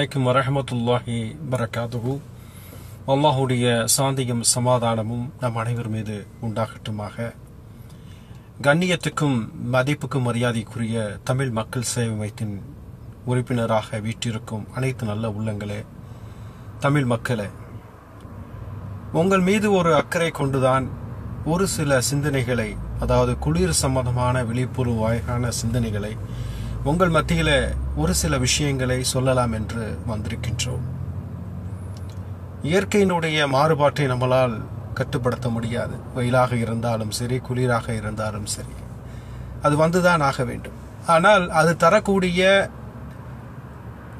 வலைக்கம் வரமத்துல்லாஹி வரகாதுகு அல்லாஹுடைய சாந்தியும் சமாதானமும் நம் அனைவர் மீது உண்டாகட்டுமாக. கண்ணியத்துக்கும் மதிப்புக்கும் மரியாதைக்குரிய தமிழ் மக்கள் சேவை மையத்தின் உறுப்பினராக வீற்றிருக்கும் அனைத்து நல்ல உள்ளங்களே தமிழ் மக்களே உங்கள் மீது ஒரு அக்கறை கொண்டுதான் ஒரு சில சிந்தனைகளை அதாவது குளிர் சம்பந்தமான விழிப்புணர்வாயான சிந்தனைகளை உங்கள் மத்தியில் ஒரு சில விஷயங்களை சொல்லலாம் என்று வந்திருக்கின்றோம். இயற்கையினுடைய மாறுபாட்டை நம்மளால் கட்டுப்படுத்த முடியாது. வெயிலாக இருந்தாலும் சரி குளிராக இருந்தாலும் சரி. அது வந்துதான் ஆக வேண்டும். ஆனால் அது தரக்கூடிய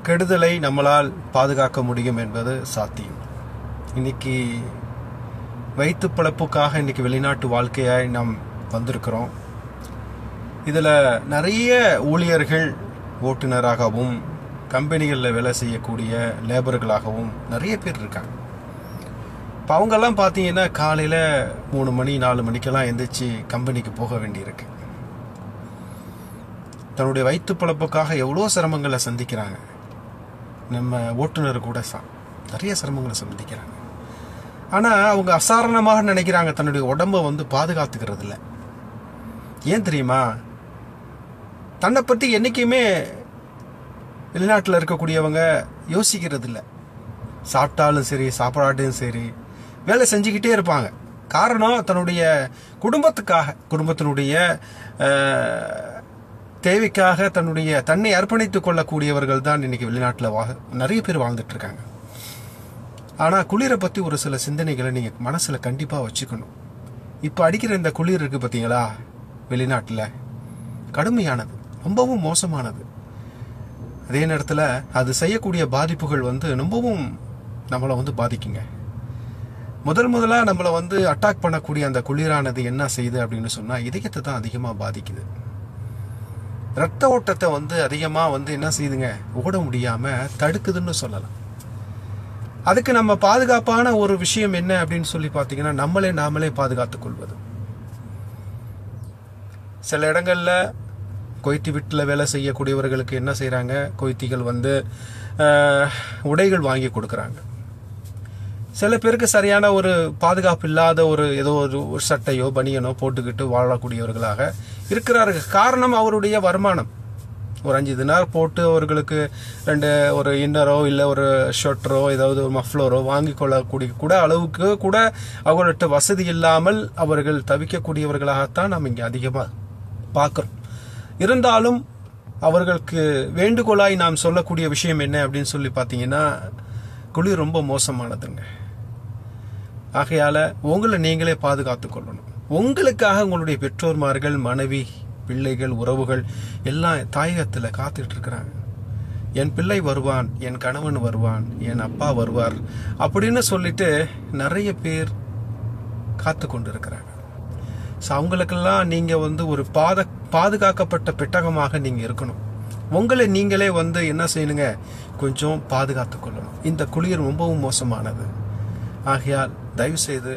கெடுதலை நம்மளால் பாதுகாக்க முடியும் என்பது சாத்தியம். இன்னைக்கு வயிற்று பிழப்புக்காக இன்னைக்கு வெளிநாட்டு வாழ்க்கையாய் நாம் வந்திருக்கிறோம். இதில் நிறைய ஊழியர்கள் ஓட்டுநராகவும் கம்பெனிகளில் வேலை செய்யக்கூடிய லேபர்களாகவும் நிறைய பேர் இருக்காங்க. இப்போ அவங்கெல்லாம் பார்த்தீங்கன்னா காலையில் மூணு மணி நாலு மணிக்கெல்லாம் எந்திரிச்சு கம்பெனிக்கு போக வேண்டியிருக்கு. தன்னுடைய வயிற்று பிழப்புக்காக எவ்வளோ சிரமங்களை சந்திக்கிறாங்க. நம்ம ஓட்டுநர் கூட சா நிறைய சிரமங்களை சந்திக்கிறாங்க. ஆனால் அவங்க அசாரணமாக நினைக்கிறாங்க தன்னுடைய உடம்பை வந்து பாதுகாத்துக்கிறது இல்லை ஏன் தெரியுமா? தன்னை பற்றி என்றைக்குமே வெளிநாட்டில் இருக்கக்கூடியவங்க யோசிக்கிறது இல்லை சாப்பிட்டாலும் சரி சாப்பிடாட்டும் சரி வேலை செஞ்சுக்கிட்டே இருப்பாங்க. காரணம் தன்னுடைய குடும்பத்துக்காக குடும்பத்தினுடைய தேவைக்காக தன்னுடைய தன்னை அர்ப்பணித்துக் கொள்ளக்கூடியவர்கள் தான் இன்னைக்கு வெளிநாட்டில் வா நிறைய பேர் வாழ்ந்துட்டு இருக்காங்க. ஆனால் குளிரை பற்றி ஒரு சில சிந்தனைகளை நீங்கள் மனசில் கண்டிப்பாக வச்சுக்கணும். இப்போ அடிக்கிற இந்த குளிர் இருக்குது பார்த்தீங்களா வெளிநாட்டில். கடுமையானது. ரொம்பவும் மோசமானது. அதே நேரத்தில் அது செய்யக்கூடிய பாதிப்புகள் வந்து ரொம்பவும் நம்மளை வந்து பாதிக்குங்க. முதல் முதலாக நம்மளை வந்து அட்டாக் பண்ணக்கூடிய அந்த குளிரானது என்ன செய்யுது அப்படின்னு சொன்னால் இதயத்தை தான் அதிகமாக பாதிக்குது. ரத்த ஓட்டத்தை வந்து அதிகமாக வந்து என்ன செய்யுதுங்க ஓட முடியாமல் தடுக்குதுன்னு சொல்லலாம். அதுக்கு நம்ம பாதுகாப்பான ஒரு விஷயம் என்ன அப்படின்னு சொல்லி பார்த்தீங்கன்னா நம்மளே நாமளே பாதுகாத்துக் கொள்வது. சில இடங்களில் கொய்த்தி வீட்டில் வேலை செய்யக்கூடியவர்களுக்கு என்ன செய்கிறாங்க கொய்த்திகள் வந்து உடைகள் வாங்கி கொடுக்குறாங்க. சில பேருக்கு சரியான ஒரு பாதுகாப்பு இல்லாத ஒரு ஏதோ ஒரு சட்டையோ பனியனோ போட்டுக்கிட்டு வாழக்கூடியவர்களாக இருக்கிறார்கள். காரணம் அவருடைய வருமானம். ஒரு அஞ்சு தினார் போட்டு அவர்களுக்கு ரெண்டு ஒரு இன்னரோ இல்லை ஒரு ஷர்ட்டரோ ஏதாவது ஒரு மஃப்ளரோ வாங்கி கொள்ளக்கூடிய கூட அளவுக்கு கூட அவர்கள்ட்ட வசதி இல்லாமல் அவர்கள் தவிக்கக்கூடியவர்களாகத்தான் நாம் இங்கே அதிகமாக பார்க்குறோம். இருந்தாலும் அவர்களுக்கு வேண்டுகோளாய் நாம் சொல்லக்கூடிய விஷயம் என்ன அப்படின்னு சொல்லி பார்த்தீங்கன்னா குளிர் ரொம்ப மோசமானதுங்க. ஆகையால் உங்களை நீங்களே பாதுகாத்து கொள்ளணும். உங்களுக்காக உங்களுடைய பெற்றோர்மார்கள் மனைவி பிள்ளைகள் உறவுகள் எல்லாம் தாயகத்தில் காத்துட்டு இருக்கிறாங்க. என் பிள்ளை வருவான் என் கணவன் வருவான் என் அப்பா வருவார் அப்படின்னு சொல்லிட்டு நிறைய பேர் காத்து கொண்டு இருக்கிறாங்க ஸோ அவங்களுக்கெல்லாம் நீங்கள் வந்து ஒரு பாத பாதுகாக்கப்பட்ட பெட்டகமாக நீங்கள் இருக்கணும். உங்களை நீங்களே வந்து என்ன செய்யணுங்க? கொஞ்சம் பாதுகாத்து கொள்ளணும். இந்த குளிர் ரொம்பவும் மோசமானது. ஆகையால் தயவுசெய்து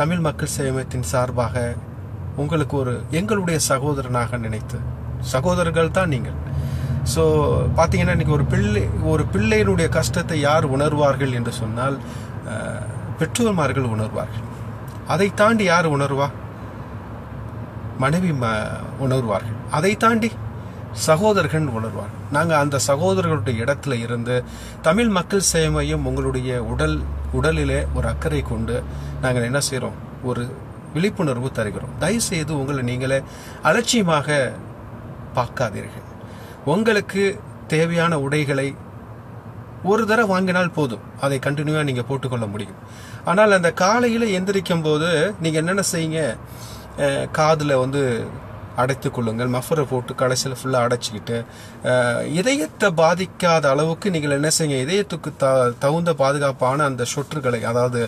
தமிழ் மக்கள் சேமத்தின் சார்பாக உங்களுக்கு ஒரு எங்களுடைய சகோதரனாக நினைத்து சகோதரர்கள் தான் நீங்கள். ஸோ பார்த்தீங்கன்னா இன்றைக்கி ஒரு பிள்ளை ஒரு பிள்ளையினுடைய கஷ்டத்தை யார் உணர்வார்கள் என்று சொன்னால் பெற்றோர்மார்கள் உணர்வார்கள். அதை தாண்டி யார் உணர்வா? மனைவி உணர்வார்கள். அதை தாண்டி சகோதரர்கள் உணர்வார் நாங்கள் அந்த சகோதரர்களுடைய இடத்துல இருந்து தமிழ் மக்கள் சேவையும் உங்களுடைய உடல் உடலிலே ஒரு அக்கறை கொண்டு நாங்கள் என்ன செய்கிறோம் ஒரு விழிப்புணர்வு தருகிறோம். தயவுசெய்து உங்களை நீங்களே அலட்சியமாக பார்க்காதீர்கள். உங்களுக்கு தேவையான உடைகளை ஒரு தடவை வாங்கினால் போதும். அதை கண்டினியூவாக நீங்கள் போட்டுக்கொள்ள முடியும். ஆனால் அந்த காலையில் எந்திரிக்கும் போது நீங்கள் என்னென்ன செய்யுங்க? காதில் வந்து அடைத்து கொள்ளுங்கள் மஃபரை போட்டு கடைசியில் ஃபுல்லாக அடைச்சிக்கிட்டு இதயத்தை பாதிக்காத அளவுக்கு நீங்கள் என்ன செய்யுங்க இதயத்துக்கு த தகுந்த பாதுகாப்பான அந்த சொற்றுகளை அதாவது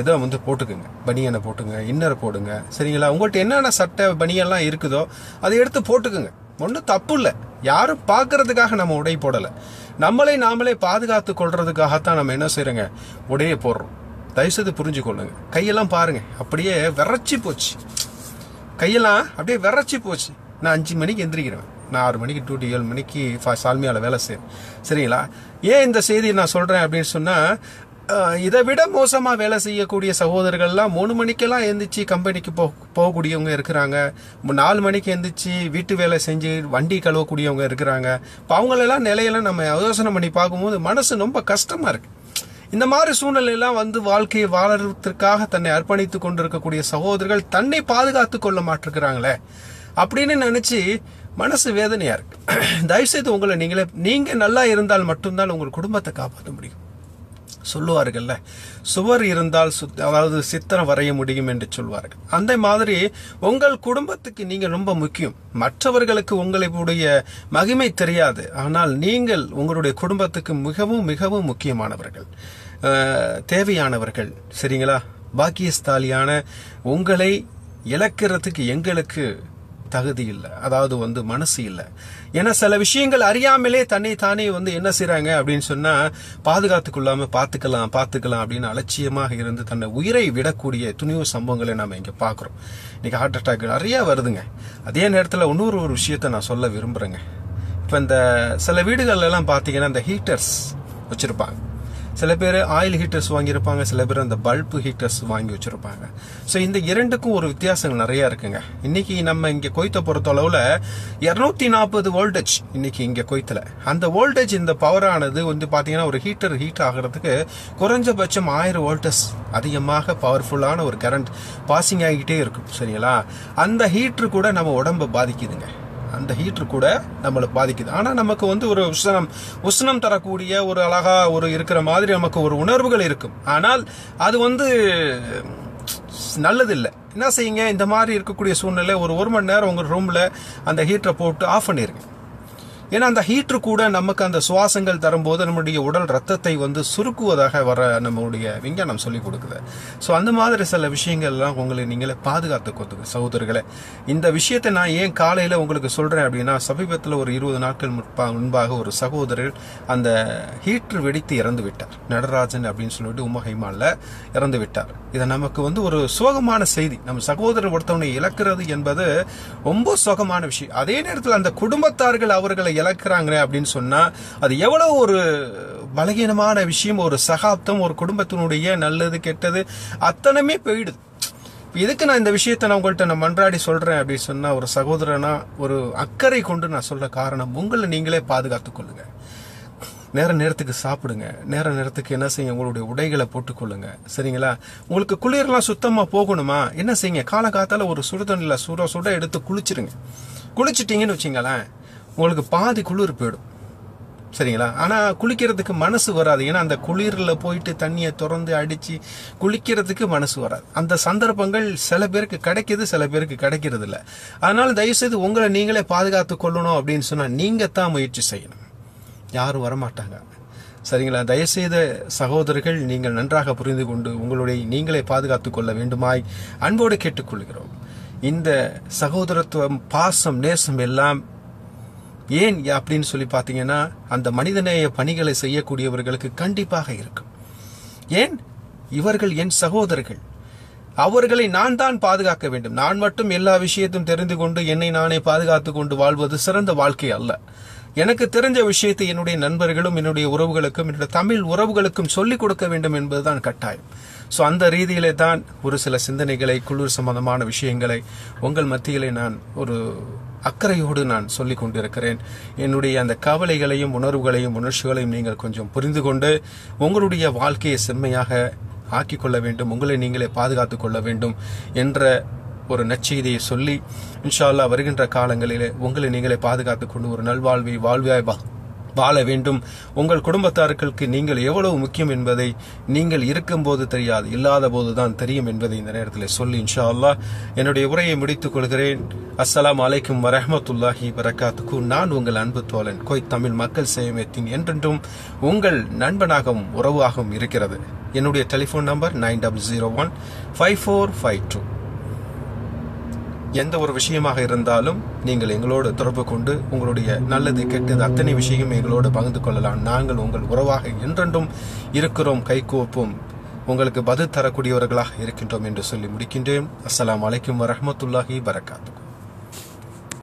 இதை வந்து போட்டுக்குங்க. பனியனை போட்டுங்க இன்னரை போடுங்க. சரிங்களா? உங்கள்கிட்ட என்னென்ன சட்டை பனியெல்லாம் இருக்குதோ அதை எடுத்து போட்டுக்குங்க. ஒன்றும் தப்பு இல்லை. யாரும் பார்க்கறதுக்காக நம்ம உடை போடலை. நம்மளே நாமளே பாதுகாத்து கொள்றதுக்காகத்தான் நம்ம என்ன செய்யறோங்க உடையை போடுறோம். தயவுசெய்து புரிஞ்சுக்கொள்ளுங்க. கையெல்லாம் பாருங்க. அப்படியே விரைச்சி போச்சு. கையெல்லாம் அப்படியே விரைச்சி போச்சு. நான் அஞ்சு மணிக்கு எந்திரிக்கிறேன். நான் ஆறு மணிக்கு டூ டியூட்டி ஏழு மணிக்கு ஃபா- சால்மியால வேலை செய்யறேன் சரிங்களா? ஏன் இந்த செய்தியை நான் சொல்றேன் அப்படின்னு சொன்னா இதை விட மோசமாக வேலை செய்யக்கூடிய சகோதரர்கள்லாம் மூணு மணிக்கெல்லாம் எந்திரிச்சு கம்பெனிக்கு போ போகக்கூடியவங்க இருக்கிறாங்க. நாலு மணிக்கு எந்திரிச்சு வீட்டு வேலை செஞ்சு வண்டி கழுவக்கூடியவங்க இருக்கிறாங்க. இப்போ அவங்களெல்லாம் நிலையெல்லாம் நம்ம யோசனை பண்ணி பார்க்கும்போது மனசு ரொம்ப கஷ்டமாக இருக்குது இந்த மாதிரி சூழ்நிலையெல்லாம் வந்து வாழ்க்கையை வாழறதுக்காக தன்னை அர்ப்பணித்து கொண்டிருக்கக்கூடிய சகோதரர்கள் தன்னை பாதுகாத்து கொள்ள மாட்டிருக்கிறாங்களே அப்படின்னு நினைச்சு மனசு வேதனையா இருக்கு. தயவுசெய்து உங்களை நீங்களே நீங்க நல்லா இருந்தால் மட்டும்தான் உங்கள் குடும்பத்தை காப்பாற்ற முடியும். சொல்லுவார்கள்ல சுவர் இருந்தால் சுத்- அதாவது சித்திரம் வரைய முடியும் என்று சொல்வார்கள். அந்த மாதிரி உங்கள் குடும்பத்துக்கு நீங்க ரொம்ப முக்கியம். மற்றவர்களுக்கு உங்களுடைய மகிமை தெரியாது. ஆனால் நீங்கள் உங்களுடைய குடும்பத்துக்கு மிகவும் மிகவும் முக்கியமானவர்கள். தேவையானவர்கள் சரிங்களா? பாக்கியஸ்தாலியான உங்களை இழக்கிறதுக்கு எங்களுக்கு தகுதி இல்லை. அதாவது வந்து மனசு இல்லை. ஏன்னா சில விஷயங்கள் அறியாமலே தன்னை தானே வந்து என்ன செய்கிறாங்க அப்படின்னு சொன்னா பாதுகாத்துக்கொள்ளாம பார்த்துக்கலாம் பார்த்துக்கலாம் அப்படின்னு அலட்சியமாக இருந்து தன்னை உயிரை விடக்கூடிய துணிவு சம்பவங்களை நம்ம இங்க பார்க்குறோம். இன்னைக்கு ஹார்ட் அட்டாக் நிறைய வருதுங்க. அதே நேரத்தில் இன்னொரு ஒரு விஷயத்த நான் சொல்ல விரும்புறேங்க. இப்போ இந்த சில வீடுகள்லாம் பார்த்தீங்கன்னா இந்த ஹீட்டர்ஸ் வச்சிருப்பாங்க. சில பேர் ஆயில் ஹீட்டர்ஸ் வாங்கியிருப்பாங்க சில பேர் அந்த பல்பு ஹீட்டர்ஸ் வாங்கி வச்சுருப்பாங்க. ஸோ இந்த இரண்டுக்கும் ஒரு வித்தியாசங்கள் நிறையா இருக்குங்க. இன்றைக்கி நம்ம இங்கே கொய்த்தை பொறுத்த அளவில் இரநூத்தி நாற்பது வோல்டேஜ் இன்றைக்கி இங்கே கொய்த்தில். அந்த வோல்டேஜ் இந்த பவரானது வந்து பார்த்தீங்கன்னா ஒரு ஹீட்டர் ஹீட் ஆகிறதுக்கு குறைஞ்சபட்சம் ஆயிரம் வோல்டேஜ் அதிகமாக பவர்ஃபுல்லான ஒரு கரண்ட் பாசிங் ஆகிட்டே இருக்கும். சரிங்களா? அந்த ஹீட்ரு கூட நம்ம உடம்ப பாதிக்குதுங்க. அந்த ஹீட்டர் கூட நம்மளை பாதிக்குது. ஆனால் நமக்கு வந்து ஒரு உஷ்ணம் உஷ்ணம் தரக்கூடிய ஒரு அழகா ஒரு இருக்கிற மாதிரி நமக்கு ஒரு உணர்வுகள் இருக்கும். ஆனால் அது வந்து நல்லதில்லை. என்ன செய்யுங்க? இந்த மாதிரி இருக்கக்கூடிய சூழ்நிலை ஒரு ஒரு மணி நேரம் உங்கள் ரூமில் அந்த ஹீட்டரை போட்டு ஆஃப் பண்ணிருங்க. ஏன்னா அந்த ஹீட்ரு கூட நமக்கு அந்த சுவாசங்கள் தரும்போது நம்முடைய உடல் ரத்தத்தை வந்து சுருக்குவதாக வர நம்மளுடைய விஞ்ஞானம் சொல்லி கொடுக்குது. ஸோ அந்த மாதிரி சில விஷயங்கள்லாம் உங்களை நீங்களே பாதுகாத்து கொத்துக்கு சகோதரர்களே. இந்த விஷயத்தை நான் ஏன் காலையில் உங்களுக்கு சொல்கிறேன் அப்படின்னா சமீபத்தில் ஒரு இருபது நாட்கள் முன்பாக ஒரு சகோதரர் அந்த ஹீட்ரு வெடித்து இறந்து விட்டார். நடராஜன் அப்படின்னு சொல்லிட்டு உமஹைமால இறந்து விட்டார். இதை நமக்கு வந்து ஒரு சோகமான செய்தி. நம்ம சகோதரர் ஒருத்தவனை இழக்கிறது என்பது ரொம்ப சோகமான விஷயம். அதே நேரத்தில் அந்த குடும்பத்தார்கள் அவர்களை இழக்கிறாங்களே அப்படின்னு சொன்னா அது எவ்வளவு ஒரு பலகீனமான விஷயம் ஒரு சகாப்தம் ஒரு குடும்பத்தினுடைய நல்லது கெட்டது அத்தனையுமே போயிடுது. எதுக்கு நான் இந்த விஷயத்தை நான் உங்கள்கிட்ட நான் மன்றாடி சொல்றேன் அப்படின்னு சொன்னா ஒரு சகோதரனா ஒரு அக்கறை கொண்டு நான் சொல்ற காரணம் உங்களை நீங்களே பாதுகாத்துக் கொள்ளுங்க. நேர நேரத்துக்கு சாப்பிடுங்க. நேர நேரத்துக்கு என்ன செய்யுங்க? உங்களுடைய உடைகளை போட்டுக்கொள்ளுங்க சரிங்களா? உங்களுக்கு குளிர்லாம் சுத்தமா போகணுமா? என்ன செய்யுங்க? காலகாத்தால ஒரு சுடுதண்ணில சுட சுட எடுத்து குளிச்சிருங்க. குளிச்சிட்டீங்கன்னு வச்சுங்களேன் உங்களுக்கு பாதி குளிர் போயிடும். சரிங்களா? ஆனால் குளிக்கிறதுக்கு மனசு வராது. ஏன்னா அந்த குளிரில் போயிட்டு தண்ணியை திறந்து அடித்து குளிக்கிறதுக்கு மனசு வராது. அந்த சந்தர்ப்பங்கள் சில பேருக்கு கிடைக்கிது சில பேருக்கு கிடைக்கிறது இல்லை அதனால் தயவுசெய்து உங்களை நீங்களே பாதுகாத்து கொள்ளணும் அப்படின்னு சொன்னால் நீங்கள் தான் முயற்சி செய்யணும். யாரும் வரமாட்டாங்க. சரிங்களா? தயவுசெய்த சகோதரர்கள் நீங்கள் நன்றாக புரிந்து கொண்டு உங்களுடைய நீங்களே பாதுகாத்து கொள்ள வேண்டுமாய் அன்போடு கேட்டுக்கொள்கிறோம். இந்த சகோதரத்துவம் பாசம் நேசம் எல்லாம் ஏன் அப்படின்னு சொல்லி பார்த்தீங்கன்னா அந்த மனிதநேய பணிகளை செய்யக்கூடியவர்களுக்கு கண்டிப்பாக இருக்கும். ஏன்? இவர்கள் என் சகோதரர்கள். அவர்களை நான் தான் பாதுகாக்க வேண்டும். நான் மட்டும் எல்லா விஷயத்தையும் தெரிந்து கொண்டு என்னை நானே பாதுகாத்து கொண்டு வாழ்வது சிறந்த வாழ்க்கை அல்ல. எனக்கு தெரிஞ்ச விஷயத்தை என்னுடைய நண்பர்களும் என்னுடைய உறவுகளுக்கும் என்னுடைய தமிழ் உறவுகளுக்கும் சொல்லிக் கொடுக்க வேண்டும் என்பதுதான் கட்டாயம். ஸோ அந்த ரீதியிலே தான் ஒரு சில சிந்தனைகளை குளிர் சம்பந்தமான விஷயங்களை உங்கள் மத்தியிலே நான் ஒரு அக்கறையோடு நான் சொல்லிக் கொண்டிருக்கிறேன். என்னுடைய அந்த கவலைகளையும் உணர்வுகளையும் உணர்ச்சிகளையும் நீங்கள் கொஞ்சம் புரிந்து கொண்டு உங்களுடைய வாழ்க்கையை செம்மையாக ஆக்கிக் கொள்ள வேண்டும் உங்களை நீங்களே பாதுகாத்துக் கொள்ள வேண்டும் என்ற ஒரு நச்செய்தியை சொல்லி இன்ஷால்லா வருகின்ற காலங்களிலே உங்களை நீங்களே பாதுகாத்துக் கொண்டு ஒரு நல்வாழ்வை வாழ்வாய் வா- வாழ வேண்டும். உங்கள் குடும்பத்தார்களுக்கு நீங்கள் எவ்வளவு முக்கியம் என்பதை நீங்கள் இருக்கும்போது தெரியாது இல்லாத போதுதான் தெரியும் என்பதை இந்த நேரத்தில் சொல்லி இன்ஷா அல்லாஹ் என்னுடைய உரையை முடித்துக் கொள்கிறேன். அஸ்ஸலாமு அலைக்கும் வரஹமத்துல்லாஹி வரகாத்துக்கு நான் உங்கள் அன்பு தோழன் கோய் தமிழ் மக்கள் சேமத்தின் என்றென்றும் உங்கள் நண்பனாகவும் உறவாகவும் இருக்கிறது. என்னுடைய telephone number nine double zero one five four five two. எந்த ஒரு விஷயமாக இருந்தாலும் நீங்கள் எங்களோடு தொடர்பு கொண்டு உங்களுடைய நல்லது கெட்டது அத்தனை விஷயம் எங்களோடு பகிர்ந்து கொள்ளலாம். நாங்கள் உங்கள் உறவாக என்றென்றும் இருக்கிறோம் கைகோப்போம் உங்களுக்கு பதில் தரக்கூடியவர்களாக இருக்கின்றோம் என்று சொல்லி முடிக்கின்றேன். அஸ்லாம் அலைக்கும் வரமத்துல்லாஹி வரகாத்து